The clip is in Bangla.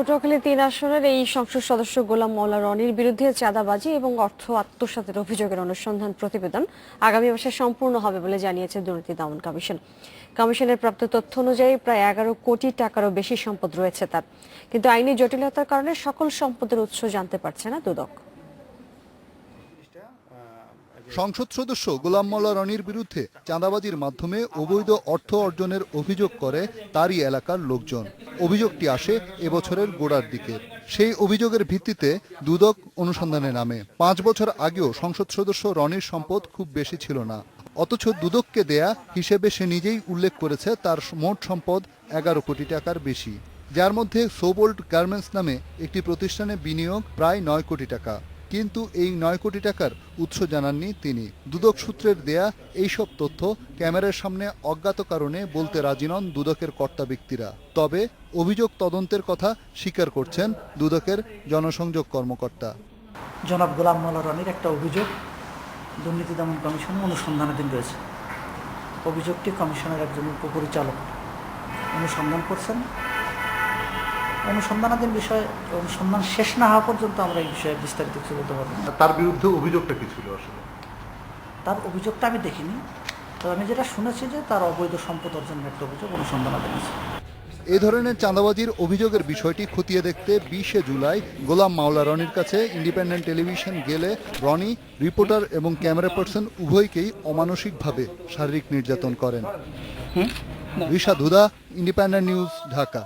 পটুয়াখালী তিন আসনের এই সংসদ সদস্য গোলাম মৌলা রনির বিরুদ্ধে চাঁদাবাজি এবং অর্থ আত্মসাতের অভিযোগের অনুসন্ধান প্রতিবেদন আগামী মাসে সম্পূর্ণ হবে বলে জানিয়েছে দুর্নীতি দমন কমিশন। কমিশনের প্রাপ্ত তথ্য অনুযায়ী প্রায় এগারো কোটি টাকারও বেশি সম্পদ রয়েছে তার। কিন্তু আইনি জটিলতার কারণে সকল সম্পদের উৎস জানতে পারছে না দুদক। সংসদ সদস্য গোলাম মোল্লা রনির বিরুদ্ধে চাঁদাবাজির মাধ্যমে অবৈধ অর্থ অর্জনের অভিযোগ করে তারই এলাকার লোকজন। অভিযোগটি আসে এবছরের গোড়ার দিকে। সেই অভিযোগের ভিত্তিতে দুদক অনুসন্ধানে নামে। পাঁচ বছর আগেও সংসদ সদস্য রনির সম্পদ খুব বেশি ছিল না। অথচ দুদককে দেয়া হিসেবে সে নিজেই উল্লেখ করেছে তার মোট সম্পদ এগারো কোটি টাকার বেশি। যার মধ্যে সোবোল্ট গার্মেন্টস নামে একটি প্রতিষ্ঠানে বিনিয়োগ প্রায় নয় কোটি টাকা। কিন্তু এই নয় কোটি টাকার উৎস জানাননি তিনি। দুদক সূত্রের দেয়া এইসব তথ্য ক্যামেরার সামনে অজ্ঞাত কারণে বলতে রাজি নন দুদকের কর্তা ব্যক্তিরা। তবে অভিযোগ তদন্তের কথা স্বীকার করছেন দুদকের জনসংযোগ কর্মকর্তা। জনাব গোলাম মোল্লা রনির একটা অভিযোগ, দুর্নীতি দমন কমিশনে অনুসন্ধানাধীন রয়েছে। অভিযোগটি কমিশনের একজন উপপরিচালক অনুসন্ধান করছেন। অনুসন্ধানাধীন বিষয়ে অনুসন্ধান শেষ না হওয়া পর্যন্ত আমরা এই বিষয়ে বিস্তারিত কিছু বলতে পারব তার বিরুদ্ধে অভিযোগটা কি ছিল আসলে? তার অভিযোগটা আমি দেখিনি। তো আমি যেটা শুনেছি যে তার অবৈধ সম্পদ অর্জনের একটা অভিযোগ অনুসন্ধানাধীন আছে। এ ধরনের চাঁদাবাজির অভিযোগের বিষয়টি খতিয়ে দেখতে বিশে জুলাই গোলাম মাওলা রনির কাছে ইন্ডিপেন্ডেন্ট টেলিভিশন গেলে রনি রিপোর্টার এবং ক্যামেরা পার্সন উভয়কেই অমানসিকভাবে শারীরিক নির্যাতন করেন। ঋষা ধুদা ইন্ডিপেন্ডেন্ট নিউজ ঢাকা।